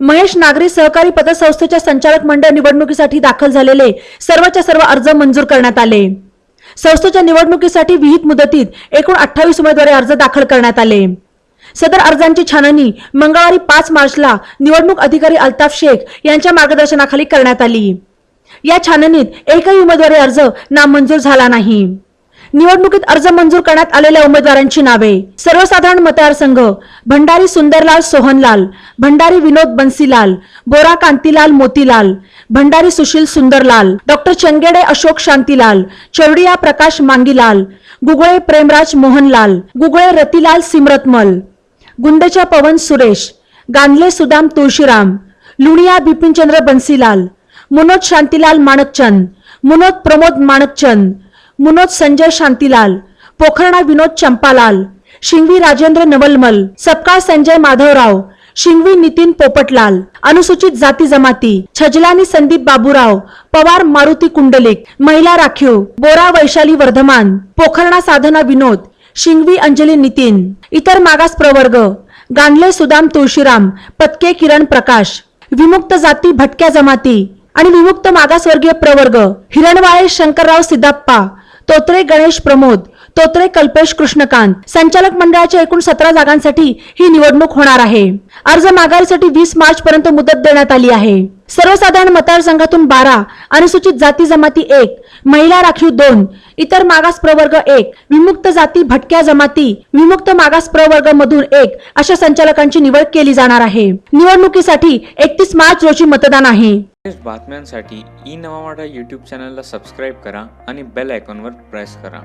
महेश नागरी सहकारी पतसंस्थेच्या संचालक मंडळ निवडणुकीसाठी दाखल झालेले सर्वच्या सर्व अर्ज मंजूर करण्यात आले. संस्थेच्या निवडणुकीसाठी विहित मुदतीत एकूण अठ्ठावीस उमेदवारी अर्ज दाखल करण्यात आले. सदर अर्जांची छाननी मंगळवारी पाच मार्चला निवडणूक अधिकारी अल्ताफ शेख यांच्या मार्गदर्शनाखाली करण्यात आली. या छाननीत एकही उमेदवारी अर्ज नामंजूर झाला नाही. निवडणुकीत अर्ज मंजूर करण्यात आलेल्या उमेदवारांची नावे. सर्वसाधारण मतदारसंघ भंडारी सुंदरलाल सोहनलाल भंडारी विनोद बन्सीलाल बोरा कांतीलाल मोतीलाल भंडारी सुशील सुंदरलाल डॉक्टर चंगेडे अशोक शांतीलाल चौडिया प्रकाश मांगीलाल गुगळे प्रेमराज मोहनलाल गुगळे रतिलाल सिमरतमल गुंदेच्या पवन सुरेश गांधले सुदाम तुळशीराम लुणिया बिपिनचंद्र बन्सीलाल मुनोद शांतीलाल माणकचंद मुनोद प्रमोद माणकचंद मुनोद संजय शांतीलाल पोखरणा विनोद चंपालाल शिंगवी राजेंद्र नवलमल सपकाळ संजय माधवराव शिंगवी नितीन पोपटलाल अनुसूचित जाती जमाती छजलानी संदीप बाबूराव पवार मारुती कुंडलिक महिला राखीव बोरा वैशाली वर्धमान पोखरणा साधना विनोद शिंगवी अंजली नितीन इतर मागास प्रवर्ग गांधले सुदाम तुळशीराम पत्के किरण प्रकाश विमुक्त जाती भटक्या जमाती आणि विमुक्त मागासवर्गीय प्रवर्ग हिरणवाळे शंकरराव सिद्धाप्पा तोत्रे गणेश प्रमोद तोत्रे कल्पेश कृष्णकांत. संचालक मंडळाच्या एकूण सतरा जागांसाठी ही निवडणूक होणार आहे. अर्ज माघारीसाठी वीस मार्च पर्यंत मुदत देण्यात आली आहे. सर्वसाधारण मतदारसंघातून बारा अनुसूचित जाती जमाती एक महिला राखीव दोन इतर मागास प्रवर्ग एक विमुक्त जाती भटक्या जमाती विमुक्त मागास प्रवर्ग मधून एक अशा संचालकांची निवड केली जाणार आहे. निवडणुकीसाठी एकतीस मार्च रोजी मतदान आहे. बातम्यांसाठी ई नवा मराठा यूट्यूब चॅनलला सबस्क्राईब करा आणि बेल आयकॉनवर प्रेस करा.